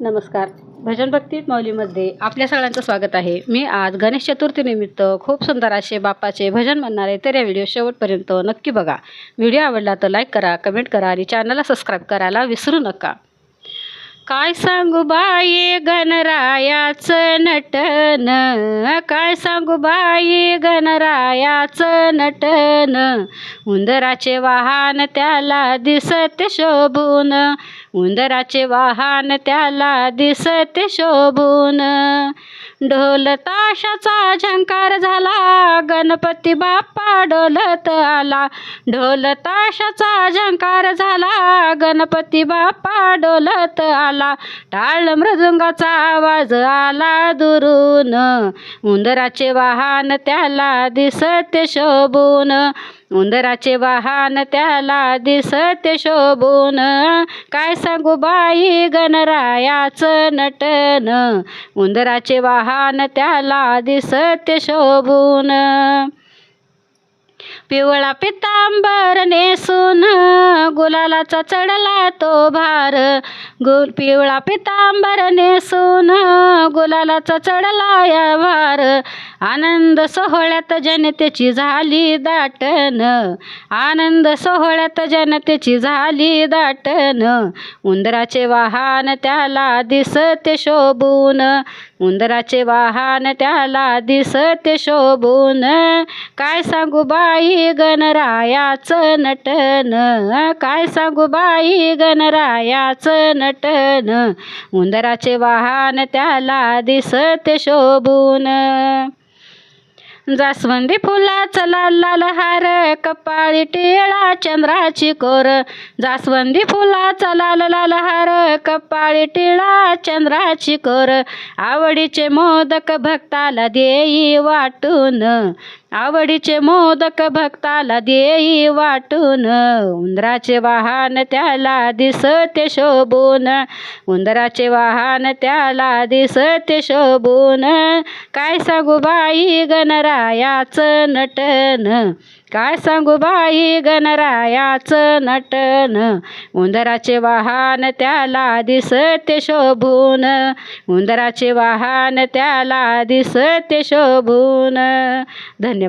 नमस्कार. भजन भक्ती मौलीमध्ये आपल्या सगळ्यांचं स्वागत आहे. मी आज गणेश चतुर्थीनिमित्त खूप सुंदर असे बाप्पाचे भजन म्हणणारे आहे तर या व्हिडिओ शेवटपर्यंत नक्की बघा. व्हिडिओ आवडला तर लाईक करा कमेंट करा आणि चॅनलला सबस्क्राईब करायला विसरू नका. काय सांगू बाई गणरायाचं नटन? काय सांगू बाई गणरायाचं नटन? उंदराचे वाहन त्याला दिसत शोभून. उंदराचे वाहन त्याला दिसते शोभून. ढोल ताशाचा झंकार झाला गणपती बाप्पा डोलत आला. ढोल ताशाचा झंकार झाला गणपती बाप्पा डोलत आला. टाळ मृदुंगाचा आवाज आला दुरून. उंदराचे वाहन त्याला दिसत शोभून. उंदराचे वाहन त्याला दिसते शोभून. काय सांगू बाई गणरायाचं नटन. उंदराचे वाहन त्याला दिसत शोभून. पिवळा पितांबर नेसून गुलालाचा चढला तो भार. गु पिवळा पितांबर नेसून गुलालाचा चढला या भार आनंद सोहळ्यात जनतेची झाली दाटन आनंद सोहळ्यात जनतेची झाली दाटन उंदराचे वाहन त्याला दिसते शोभून. उंदराचे वाहन त्याला दिसते शोभून. काय सांगू बाई? बाई गणरायाचं नटन. काय सांगू बाई गणरायाचं नटन? उंदराचे वाहन त्याला दिसते शोभून. जास्वंदी फुलाचा लाल लाल हार कपाळी टिळा चंद्राची कोर. जास्वंदी फुलाचा लाल लाल हार कपाळी टिळा चंद्राची कोर. आवडीचे मोदक भक्ताला देई वाटून. आवडीचे मोदक भक्ताला देई वाटून. उंदराचे वाहन त्याला दिसते शोभून. उंदराचे वाहन त्याला दिसते शोभून. काय सांगू बाई गणरायाचं नटन? काय सांगू बाई गणरायाचं नटन? उंदराचे वाहन त्याला दिसते शोभून. उंदराचे वाहन त्याला दिसते शोभून. धन्यवाद